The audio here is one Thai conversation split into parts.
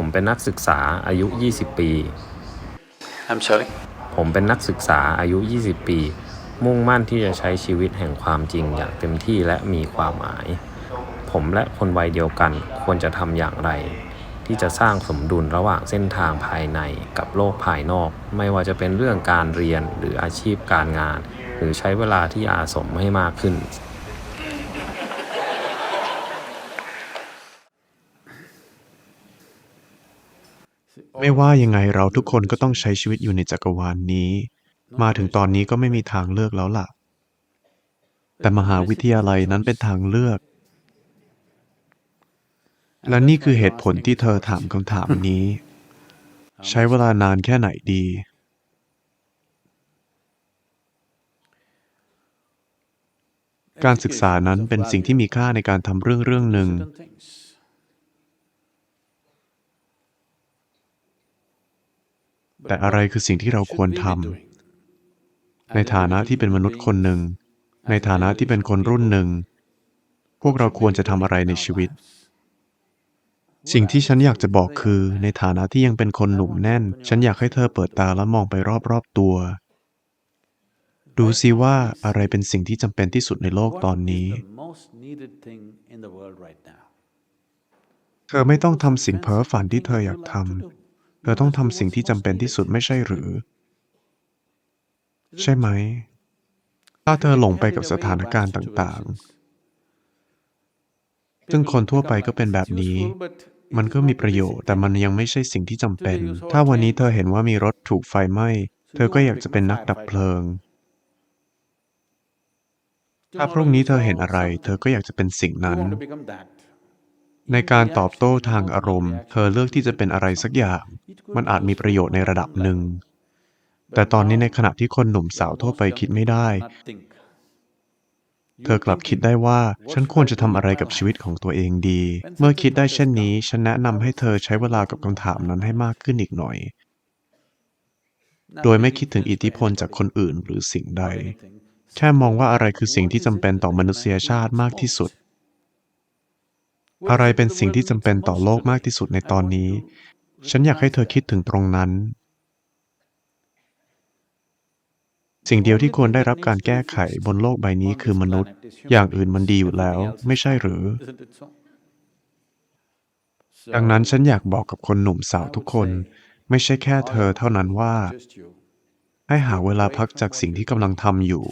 ผมเป็นนักศึกษาอายุ 20 ปี I'm sorry. ผมเป็นนักศึกษาอายุ 20 ปี มุ่งมั่นที่จะใช้ชีวิตแห่งความจริงอย่างเต็มที่และมีความหมาย ผมและคนวัยเดียวกันควรจะทำอย่างไร ที่จะสร้างสมดุลระหว่างเส้นทางภายในกับโลกภายนอก ไม่ว่าจะเป็นเรื่องการเรียนหรืออาชีพการงาน หรือใช้เวลาที่อาสมให้มากขึ้น ไม่ว่ายังไงเราทุกคนก็ต้องใช้ชีวิตอยู่ในจักรวาลนนี้ มาถึงตอนนี้ก็ไม่มีทางเลือกแล้วล่ะ แต่มหาวิทยาลัยนั้นเป็นทางเลือก และนี่คือเหตุผลที่เธอถามคำถามนี้ ใช้เวลานานแค่ไหนดี การศึกษานั้นเป็นสิ่งที่มีค่าในการทำเรื่องเรื่องหนึ่ง แต่อะไรคือสิ่งที่เราควรทำในฐานะที่เป็นมนุษย์คนหนึ่ง ในฐานะที่เป็นคนรุ่นหนึ่ง พวกเราควรจะทำอะไรในชีวิต สิ่งที่ฉันอยากจะบอกคือ ในฐานะที่ยังเป็นคนหนุ่มแน่น ฉันอยากให้เธอเปิดตาและมองไปรอบๆตัว ดูซิว่าอะไรเป็นสิ่งที่จำเป็นที่สุดในโลกตอนนี้เธอไม่ต้องทำสิ่งเพ้อฝันที่เธออยากทำ เธอต้องทำสิ่งที่จำเป็นที่สุดไม่ใช่หรือ ใช่ไหม ถ้าเธอหลงไปกับสถานการณ์ต่างๆ ซึ่งคนทั่วไปก็เป็นแบบนี้ มันก็มีประโยชน์ แต่มันยังไม่ใช่สิ่งที่จำเป็น ถ้าวันนี้เธอเห็นว่ามีรถถูกไฟไหม้ เธอก็อยากจะเป็นนักดับเพลิง ถ้าพรุ่งนี้เธอเห็นอะไร เธอก็อยากจะเป็นสิ่งนั้น ในการตอบโต้ทางอารมณ์ เธอเลือกที่จะเป็นอะไรสักอย่าง มันอาจมีประโยชน์ในระดับหนึ่ง แต่ตอนนี้ในขณะที่คนหนุ่มสาวทั่วไปคิดไม่ได้ เธอกลับคิดได้ว่า ฉันควรจะทำอะไรกับชีวิตของตัวเองดี เมื่อคิดได้เช่นนี้ ฉันแนะนำให้เธอใช้เวลากับคำถามนั้นให้มากขึ้นอีกหน่อย โดยไม่คิดถึงอิทธิพลจากคนอื่นหรือสิ่งใด แค่มองว่าอะไรคือสิ่งที่จำเป็นต่อมนุษยชาติมากที่สุด อะไรเป็นสิ่งที่จำเป็นต่อโลกมากที่สุดในตอนนี้ ฉันอยากให้เธอคิดถึงตรงนั้น สิ่งเดียวที่ควรได้รับการแก้ไขบนโลกใบนี้คือมนุษย์ อย่างอื่นมันดีอยู่แล้ว ไม่ใช่หรือ ดังนั้นฉันอยากบอกกับคนหนุ่มสาวทุกคน ไม่ใช่แค่เธอเท่านั้นว่า ให้หาเวลาพักจากสิ่งที่กำลังทำอยู่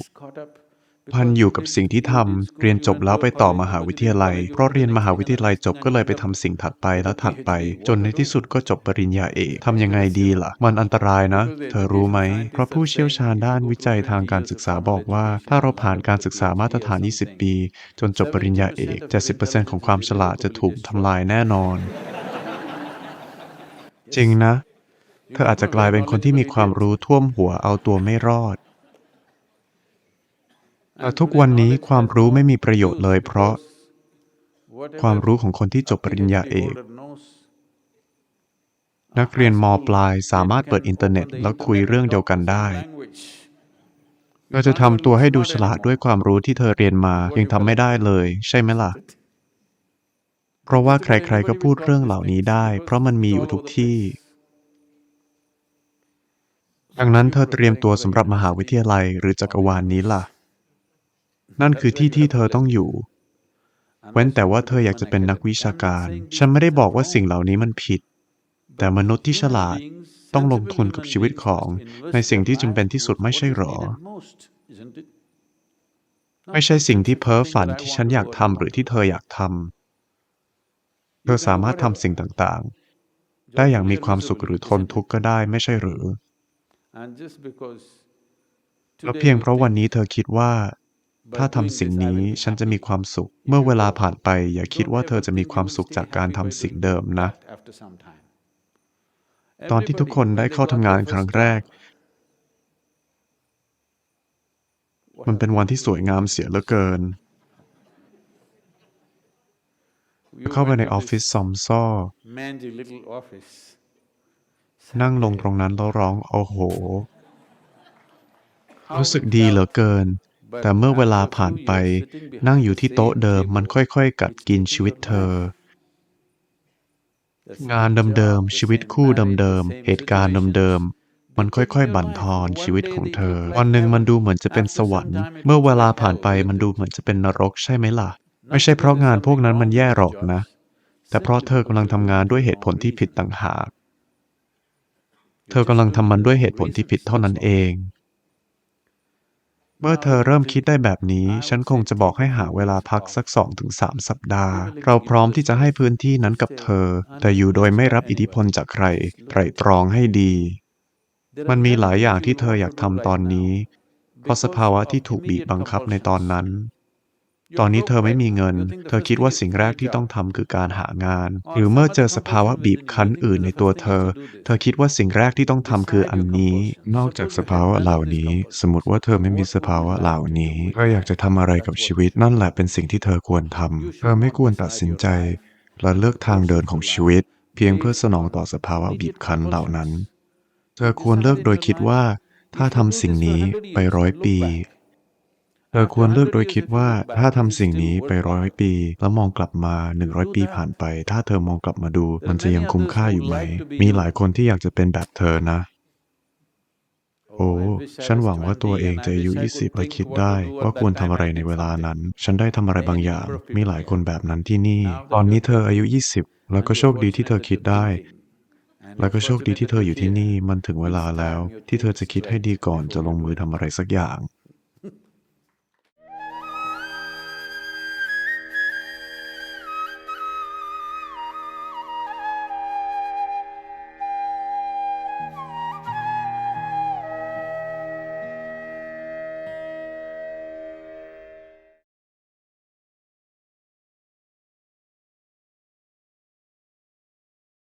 พันอยู่กับสิ่งที่ทำเรียนจบแล้วไปต่อมหาวิทยาลัย เพราะเรียนมหาวิทยาลัยจบก็เลยไปทำสิ่งถัดไปและถัดไป จนในที่สุดก็จบปริญญาเอกทำยังไงดีล่ะ มันอันตรายนะ เธอรู้ไหม เพราะผู้เชี่ยวชาญด้านวิจัยทางการศึกษาบอกว่า ถ้าเราผ่านการศึกษามาตรฐาน 20 ปี จนจบปริญญาเอก70%ของความฉลาดจะถูกทำลายแน่นอน จริงนะ เธออาจจะกลายเป็นคนที่มีความรู้ท่วมหัวเอาตัวไม่รอด แต่ทุกวันนี้ความรู้ไม่มีประโยชน์เลย เพราะความรู้ของคนที่จบปริญญาเอก นักเรียนมปลายสามารถเปิดอินเทอร์เน็ต แล้วคุยเรื่องเดียวกันได้เราจะทำตัวให้ดูฉลาดด้วยความรู้ที่เธอเรียนมา ยังทำไม่ได้เลย ใช่ไหมล่ะ เพราะว่าใครๆก็พูดเรื่องเหล่านี้ได้ เพราะมันมีอยู่ทุกที่ ดังนั้นเธอเตรียมตัวสำหรับมหาวิทยาลัยหรือจักรวาลนนี้ล่ะ นั่นคือที่ที่เธอต้องอยู่ เว้นแต่ว่าเธออยากจะเป็นนักวิชาการ ฉันไม่ได้บอกว่าสิ่งเหล่านี้มันผิด แต่มนุษย์ที่ฉลาดต้องลงทุนกับชีวิตของในสิ่งที่จำเป็นที่สุดไม่ใช่หรอ ไม่ใช่สิ่งที่เพ้อฝันที่ฉันอยากทำหรือที่เธออยากทำ เธอสามารถทำสิ่งต่างๆ ได้อย่างมีความสุขหรือทนทุกข์ก็ได้ไม่ใช่หรือแล้วเพียงเพราะวันนี้เธอคิดว่า ถ้าทำสิ่งนี้ฉันจะมีความสุข เมื่อเวลาผ่านไป อย่าคิดว่าเธอจะมีความสุขจากการทำสิ่งเดิมนะ ตอนที่ทุกคนได้เข้าทำงานครั้งแรก มันเป็นวันที่สวยงามเสียเหลือเกิน เข้าไปในออฟฟิศซอมซ่อ นั่งลงตรงนั้นแล้วร้องโอ้โห รู้สึกดีเหลือเกิน แต่เมื่อเวลาผ่านไป นั่งอยู่ที่โต๊ะเดิมมันค่อยๆ กัดกินชีวิตเธอ งานเดิมๆ ชีวิตคู่เดิมๆ เหตุการณ์เดิมๆ มันค่อยๆ บั่นทอนชีวิตของเธอ วันหนึ่งมันดูเหมือนจะเป็นสวรรค์ เมื่อเวลาผ่านไปมันดูเหมือนจะเป็นนรกใช่ไหมล่ะ ไม่ใช่เพราะงานพวกนั้นมันแย่หรอกนะ แต่เพราะเธอกำลังทำงานด้วยเหตุผลที่ผิดต่างหาก เธอกำลังทำมันด้วยเหตุผลที่ผิดเท่านั้นเอง เมื่อเธอเริ่มคิดได้แบบนี้ ฉันคงจะบอกให้หาเวลาพักสัก 2-3 สัปดาห์ เราพร้อมที่จะให้พื้นที่นั้นกับเธอ แต่อยู่โดยไม่รับอิทธิพลจากใครไตรตรองให้ดี มันมีหลายอย่างที่เธออยากทำตอนนี้ เพราะสภาวะที่ถูกบีบบังคับในตอนนั้น ตอนนี้เธอไม่มีเงิน เธอคิดว่าสิ่งแรกที่ต้องทำคือการหางาน หรือเมื่อเจอสภาวะบีบคั้นอื่นในตัวเธอ เธอคิดว่าสิ่งแรกที่ต้องทำคืออันนี้ นอกจากสภาวะเหล่านี้ สมมติว่าเธอไม่มีสภาวะเหล่านี้ เธออยากจะทำอะไรกับชีวิตนั่นแหละเป็นสิ่งที่เธอควรทำ เธอไม่ควรตัดสินใจ และเลือกทางเดินของชีวิต เพียงเพื่อสนองต่อสภาวะบีบคั้นเหล่านั้น เธอควรเลือกโดยคิดว่า ถ้าทำสิ่งนี้ไปร้อยปี ธอควรเลือกโดยคิดว่าถ้าทำสิ่งนี้ไปร้อยปี แล้วมองกลับมาหนึ่งร้อยปีผ่านไป ถ้าเธอมองกลับมาดู มันจะยังคุ้มค่าอยู่ไหม มีหลายคนที่อยากจะเป็นแบบเธอนะ โอ้ ฉันหวังว่าตัวเองจะอายุ 20 และคิดได้ ว่าควรทำอะไรในเวลานั้น ฉันได้ทำอะไรบางอย่าง มีหลายคนแบบนั้นที่นี่ ตอนนี้เธออายุ 20 แล้วก็โชคดีที่เธอคิดได้แล้วก็โชคดีที่เธออยู่ที่นี่ มันถึงเวลาแล้ว ที่เธอจะคิดให้ดีก่อนจะลงมือทำอะไรสักอย่าง